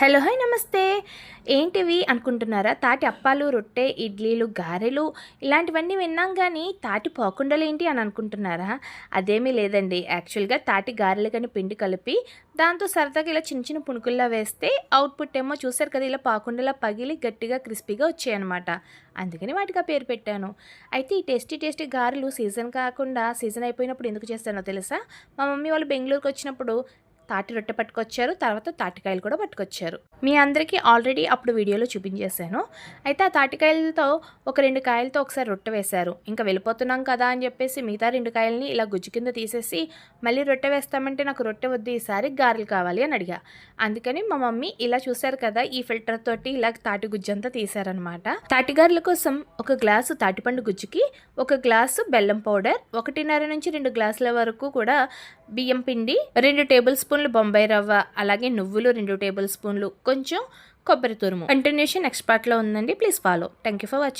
Hello hi నమస్తే. ఏంటివి అనుకుంటున్నారా? తాటి అప్పాలు రొట్టె ఇడ్లీలు గారెలు ఇలాంటివన్నీ విన్నాం కానీ తాటి పోకుండలేంటి అని అనుకుంటున్నారా? అదేమీ లేదండి. యాక్చువల్గా తాటి గారెలు కానీ పిండి కలిపి దాంతో సరదాగా ఇలా చిన్న చిన్న పుణుకుల్లా వేస్తే అవుట్పుట్ ఏమో చూసారు కదా ఇలా పాకుండలా పగిలి గట్టిగా క్రిస్పీగా వచ్చాయన్నమాట. అందుకని వాటికి ఆ పేరు పెట్టాను. అయితే ఈ టేస్టీ టేస్టీ గారెలు సీజన్ కాకుండా సీజన్ అయిపోయినప్పుడు ఎందుకు చేస్తానో తెలుసా? మా మమ్మీ వాళ్ళు బెంగళూరుకి వచ్చినప్పుడు తాటి రొట్టె పట్టుకొచ్చారు తర్వాత తాటికాయలు కూడా పట్టుకొచ్చారు. మీ అందరికీ ఆల్రెడీ అప్పుడు వీడియోలో చూపించేశాను. అయితే ఆ తాటికాయలతో ఒక రెండు కాయలతో ఒకసారి రొట్టె వేశారు. ఇంకా వెళ్ళిపోతున్నాం కదా అని చెప్పేసి మిగతా రెండు కాయలని ఇలా గుజ్జు కింద తీసేసి మళ్ళీ రొట్టె వేస్తామంటే నాకు రొట్టె వద్దు ఈసారి గారెలు కావాలి అని అడిగా. అందుకని మా మమ్మీ ఇలా చూశారు కదా ఈ ఫిల్టర్ తోటి ఇలా తాటి గుజ్జంతా తీశారనమాట తాటిగారుల కోసం ఒక గ్లాసు తాటిపండు గుజ్జుకి ఒక గ్లాసు బెల్లం పౌడర్ ఒకటిన్నర నుంచి రెండు గ్లాసుల వరకు కూడా బియ్యం పిండి రెండు టేబుల్ స్పూన్లు బొంబాయి రవ్వ అలాగే నువ్వులు రెండు టేబుల్ స్పూన్లు కొంచెం కొబ్బరి తురుము. కంటిన్యూషన్ ఎక్స్పర్ట్లో ఉందండి. Please follow thank you for watching